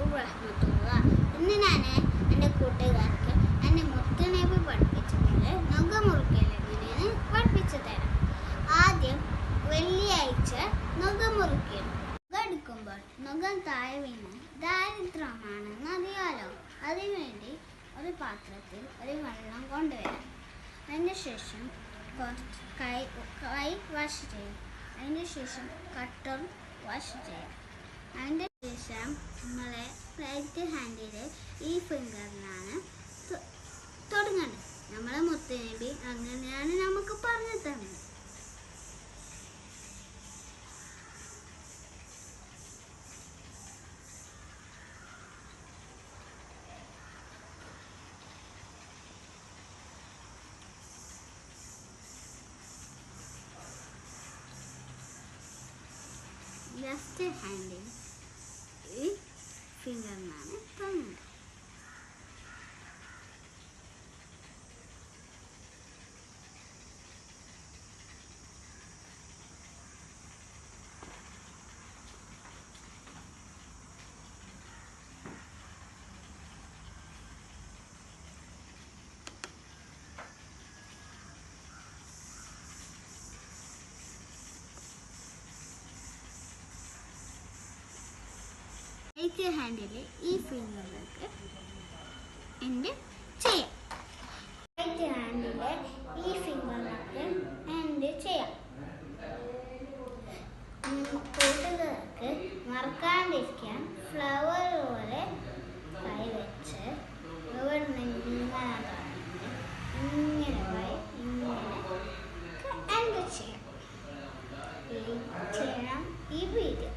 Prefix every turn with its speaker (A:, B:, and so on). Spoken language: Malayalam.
A: അലൈക്കും വറഹ്മത്തുള്ള ഇന്ന് ഞാൻ എന്റെ കൂട്ടുകാർക്ക് എന്നെ മുത്തുനബി പഠിപ്പിച്ചിട്ടുണ്ട് നുക മുറുക്കൽ പഠിപ്പിച്ചു തരാം. ആദ്യം വെള്ളിയാഴ്ച നുക എടുക്കുമ്പോൾ നുകം താഴെ വീണ് ദാരിദ്ര്യമാണെന്ന് അറിയാലോ. അതിനുവേണ്ടി ഒരു പാത്രത്തിൽ ഒരു വെള്ളം കൊണ്ടുവരാം. അതിന് ശേഷം കൈ കൈ വാഷ് ചെയ്യും അതിന് ശേഷം കട്ടർ വാഷ് ചെയ്യാം അതിന്റെ ശേഷം നമ്മളെ റൈറ്റ് ഹാൻഡിൽ ഈ ഫിംഗറിലാണ് തുടങ്ങുന്നത് നമ്മളെ മുത്തനബി അങ്ങനെയാണ് നമുക്ക് പറഞ്ഞു തന്നത്. ലെഫ്റ്റ് ഹാൻഡിൽ ഈ ഫിംഗറിനാണ് തുടങ്ങുന്നത് റൈറ്റ് ഹാൻഡിലെ ഈ ഫിംഗറിലേക്ക് എന്റെ ചെയ്യാം. റൈറ്റ് ഹാൻഡിലെ ഈ ഫിംഗറിലേക്ക് എന്റെ ചെയ്യാം. കൂട്ടുകാർക്ക് മറക്കാണ്ടിരിക്കാൻ ഫ്ലവർ പോലെ കൈ വെച്ച് ഇവിടെ നിന്നാണ് ഇങ്ങനെ പോയി ഇങ്ങനെ ചെയ്യാം. ചെയ്യണം. ഈ വീഡിയോ